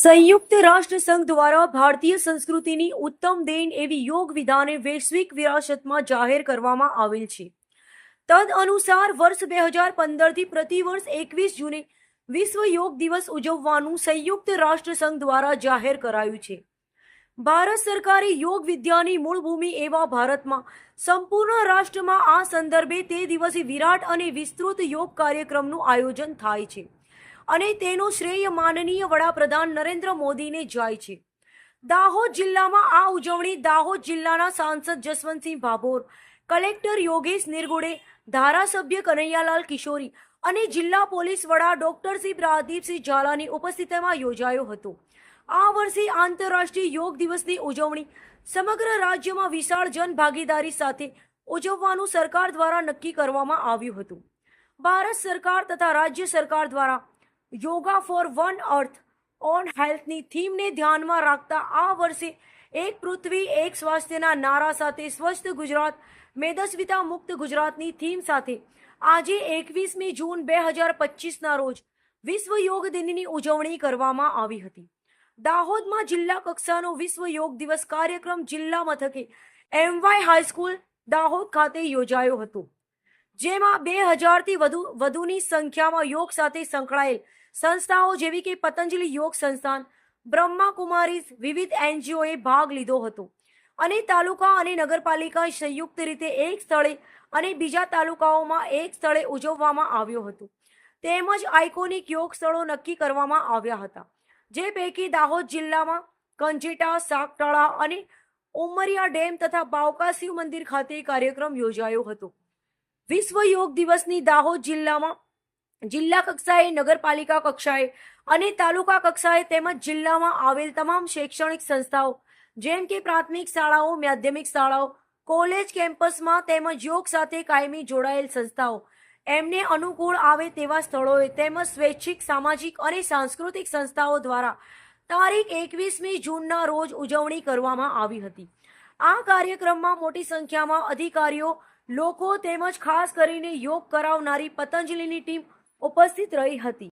સંયુક્ત રાષ્ટ્ર સંઘ દ્વારા ભારતીય સંસ્કૃતિની ઉત્તમ દેન એવી યોગ વિધાને વૈશ્વિક વિરાસતમાં જાહેર કરવામાં આવેલ છે. તદ અનુસાર વર્ષ બે હજાર પંદરથી પ્રતિવર્ષ એકવીસ જૂને વિશ્વ યોગ દિવસ ઉજવવાનું સંયુક્ત રાષ્ટ્ર સંઘ દ્વારા જાહેર કરાયું છે. ભારત સરકારે યોગ વિદ્યાની મૂળભૂમિ એવા ભારતમાં સંપૂર્ણ રાષ્ટ્રમાં આ સંદર્ભે તે દિવસે વિરાટ અને વિસ્તૃત યોગ કાર્યક્રમનું આયોજન થાય છે. અને તેનો શ્રેય માનનીય વડાપ્રધાન નરેન્દ્ર મોદીને જાય છે. દાહોદ જિલ્લામાં આ ઉજવણી દાહોદ જિલ્લાના સાંસદ જસવંતસિંહ ભાભોર, કલેક્ટર યોગેશ નિર્ગુડે, ધારાસભ્ય કનૈયાલાલ કિશોરી અને જિલ્લા પોલીસ વડા ડોક્ટર શ્રી પ્રદીપસિંહ ઝાલાની ઉપસ્થિતિમાં યોજાયો હતો. આ વર્ષે આંતરરાષ્ટ્રીય યોગ દિવસની ઉજવણી સમગ્ર રાજ્યમાં વિશાળ જનભાગીદારી સાથે ઉજવવાનું સરકાર દ્વારા નક્કી કરવામાં આવ્યું હતું. ભારત સરકાર તથા રાજ્ય સરકાર દ્વારા yoga for one earth. One હેલ્થની થીમને ધ્યાનમાં રાખતા આ વર્ષે એક પૃથ્વી, એક સ્વાસ્થ્યના નારા સાથે સ્વસ્થ ગુજરાત, મેદસ્વિતા મુક્ત ગુજરાતની થીમ સાથે. આજે એકવીસમી જૂન બે હજાર પચીસના રોજ વિશ્વ યોગ દિનની ઉજવણી કરવામાં આવી હતી. દાહોદમાં જિલ્લા કક્ષાનો વિશ્વ યોગ દિવસ કાર્યક્રમ જિલ્લા મથકે એમવાય હાઈસ્કૂલ દાહોદ ખાતે યોજાયો હતો. જેમાં બે હજારથી વધુ, વધુની સંખ્યામાં યોગ સાથે સંકળાયેલ સંસ્થાઓ જેવી કે પતંજલિ યોગ સંસ્થાન બ્રહ્મા કુમારી વિવિધ એનજીઓએ ભાગ લીધો હતો. અને તાલુકા અને નગરપાલિકા સંયુક્ત રીતે એક સ્થળે અને બીજા તાલુકાઓમાં એક સ્થળે ઉજવવામાં આવ્યો હતો. તેમજ આઇકોનિક યોગ સ્થળો નક્કી કરવામાં આવ્યા હતા. જે પૈકી દાહોદ જિલ્લામાં કંજેટા, સાગટાળા અને ઉમરિયા ડેમ તથા બાવકા શિવ મંદિર ખાતે કાર્યક્રમ યોજાયો હતો. વિશ્વ યોગ દિવસની દાહોદ જિલ્લામાં જિલ્લા કક્ષાએ, નગરપાલિકા કક્ષાએ અને તાલુકા કક્ષાએ તેમજ જિલ્લામાં આવેલ તમામ શૈક્ષણિક સંસ્થાઓ, જેમ કે પ્રાથમિક શાળાઓ, માધ્યમિક શાળાઓ, કોલેજ કેમ્પસમાં તેમજ યોગ સાથે કાયમી જોડાયેલ સંસ્થાઓ. એમને અનુકૂળ આવે તેવા સ્થળોએ તેમજ સ્વૈચ્છિક, સામાજિક અને સાંસ્કૃતિક સંસ્થાઓ દ્વારા તારીખ એકવીસમી જૂનના રોજ ઉજવણી કરવામાં આવી હતી. આ કાર્યક્રમમાં મોટી સંખ્યામાં અધિકારીઓ, લોકો તેમજ ખાસ કરીને યોગ કરાવનારી પતંજલિની ટીમ ઉપસ્થિત રહી હતી.